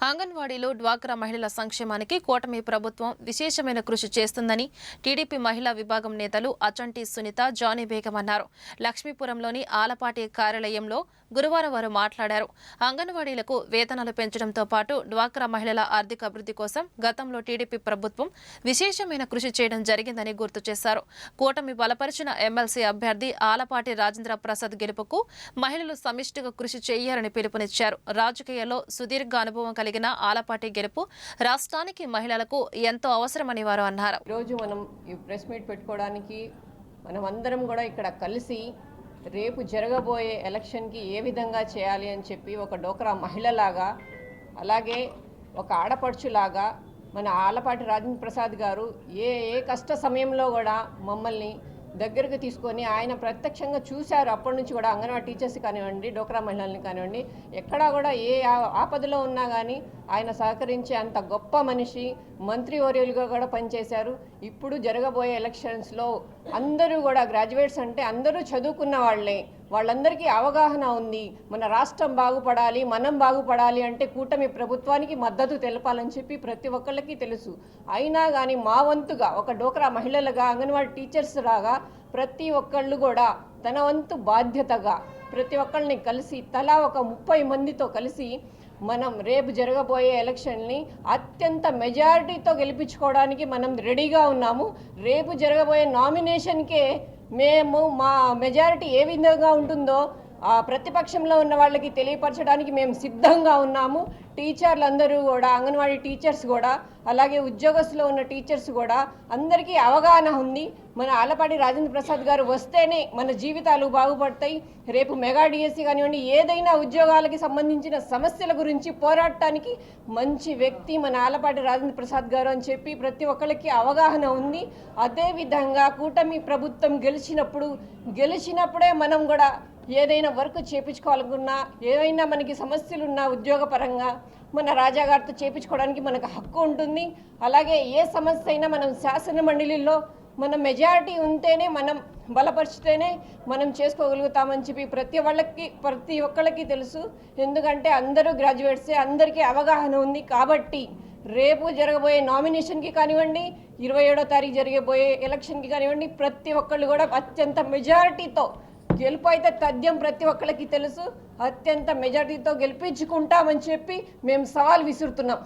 అంగన్వాడీలో డ్వాక్రా మహిళల సంక్షేమానికి కూటమి ప్రభుత్వం విశేషమైన కృషి చేస్తుందని టీడీపీ మహిళా విభాగం నేతలు అచంటి సునీత జానీ బేగం అన్నారు. లక్ష్మీపురంలోని ఆలపాటి కార్యాలయంలో గురువారం వారు మాట్లాడారు. అంగన్వాడీలకు వేతనాలు పెంచడంతో పాటు డ్వాక్రా మహిళల ఆర్థిక అభివృద్ధి కోసం గతంలో టీడీపీ ప్రభుత్వం విశేషమైన కృషి చేయడం జరిగిందని గుర్తు చేశారు. కూటమి బలపరిచిన ఎమ్మెల్సీ అభ్యర్థి ఆలపాటి రాజేంద్ర ప్రసాద్ గెలుపుకు మహిళలు సమిష్టిగా కృషి చేయాలని పిలుపునిచ్చారు. రాజకీయాల్లో సుదీర్ఘ అనుభవం కలిగిన ఆలపాటి గెలుపు రాష్ట్రానికి మహిళలకు ఎంతో అవసరమని వారు అన్నారు. ఈరోజు మనం ఈ ప్రెస్ మీట్ పెట్టుకోవడానికి మనం అందరం కూడా ఇక్కడ కలిసి రేపు జరగబోయే ఎలక్షన్కి ఏ విధంగా చేయాలి అని చెప్పి ఒక డోక్రా మహిళలాగా అలాగే ఒక ఆడపడుచులాగా మన ఆలపాటి రాజేంద్ర ప్రసాద్ గారు ఏ ఏ కష్ట సమయంలో కూడా మమ్మల్ని దగ్గరకు తీసుకొని ఆయన ప్రత్యక్షంగా చూశారు. అప్పటి నుంచి కూడా అంగన్వాడీ టీచర్స్ కానివ్వండి డోక్రా మహిళల్ని కానివ్వండి ఎక్కడా కూడా ఏ ఆ- ఆపదలో ఉన్నా కానీ ఆయన సహకరించే అంత గొప్ప మనిషి మంత్రి వర్యులుగా కూడా పనిచేశారు. ఇప్పుడు జరగబోయే ఎలక్షన్స్లో అందరూ కూడా గ్రాడ్యుయేట్స్ అంటే అందరూ చదువుకున్న వాళ్ళే. వాళ్ళందరికీ అవగాహన ఉంది. మన రాష్ట్రం బాగుపడాలి మనం బాగుపడాలి అంటే కూటమి ప్రభుత్వానికి మద్దతు తెలపాలని చెప్పి ప్రతి ఒక్కళ్ళకి తెలుసు. అయినా కానీ మా వంతుగా ఒక డోక్రా మహిళలుగా అంగన్వాడీ టీచర్స్ లాగా ప్రతి ఒక్కళ్ళు కూడా తన వంతు బాధ్యతగా ప్రతి ఒక్కళ్ళని కలిసి తలా ఒక ముప్పై మందితో కలిసి మనం రేపు జరగబోయే ఎలక్షన్ని అత్యంత మెజారిటీతో గెలిపించుకోవడానికి మనం రెడీగా ఉన్నాము. రేపు జరగబోయే నామినేషన్కే మేము మా మెజారిటీ ఏ విధంగా ఉంటుందో ప్రతిపక్షంలో ఉన్న వాళ్ళకి తెలియపరచడానికి మేము సిద్ధంగా ఉన్నాము. టీచర్లు అందరూ కూడా అంగన్వాడీ టీచర్స్ కూడా అలాగే ఉద్యోగస్తులో ఉన్న టీచర్స్ కూడా అందరికీ అవగాహన ఉంది. మన ఆలపాటి రాజేంద్ర ప్రసాద్ గారు వస్తేనే మన జీవితాలు బాగుపడతాయి. రేపు మెగా డిఎస్సి కానివ్వండి ఏదైనా ఉద్యోగాలకి సంబంధించిన సమస్యల గురించి పోరాడటానికి మంచి వ్యక్తి మన ఆలపాటి రాజేంద్ర ప్రసాద్ గారు అని చెప్పి ప్రతి ఒక్కరికి అవగాహన ఉంది. అదేవిధంగా కూటమి ప్రభుత్వం గెలిచినప్పుడు గెలిచినప్పుడే మనం కూడా ఏదైనా వర్క్ చేపించుకోవాలనుకున్నా ఏదైనా మనకి సమస్యలు ఉన్నా ఉద్యోగపరంగా మన రాజాగారితో చేపించుకోవడానికి మనకు హక్కు ఉంటుంది. అలాగే ఏ సమస్య అయినా మనం శాసన మండలిలో మన మెజారిటీ ఉంటేనే మనం బలపరిచితేనే మనం చేసుకోగలుగుతామని చెప్పి ప్రతి వాళ్ళకి ప్రతి ఒక్కళ్ళకి తెలుసు. ఎందుకంటే అందరూ గ్రాడ్యుయేట్సే అందరికీ అవగాహన ఉంది. కాబట్టి రేపు జరగబోయే నామినేషన్కి కానివ్వండి ఇరవై ఏడో తారీఖు జరిగబోయే ఎలక్షన్కి కానివ్వండి ప్రతి ఒక్కళ్ళు కూడా అత్యంత మెజారిటీతో గెలుపు అయితే తథ్యం ప్రతి ఒక్కరికి తెలుసు. అత్యంత మెజారిటీతో గెలిపించుకుంటామని చెప్పి మేము సవాల్ విసురుతున్నాం.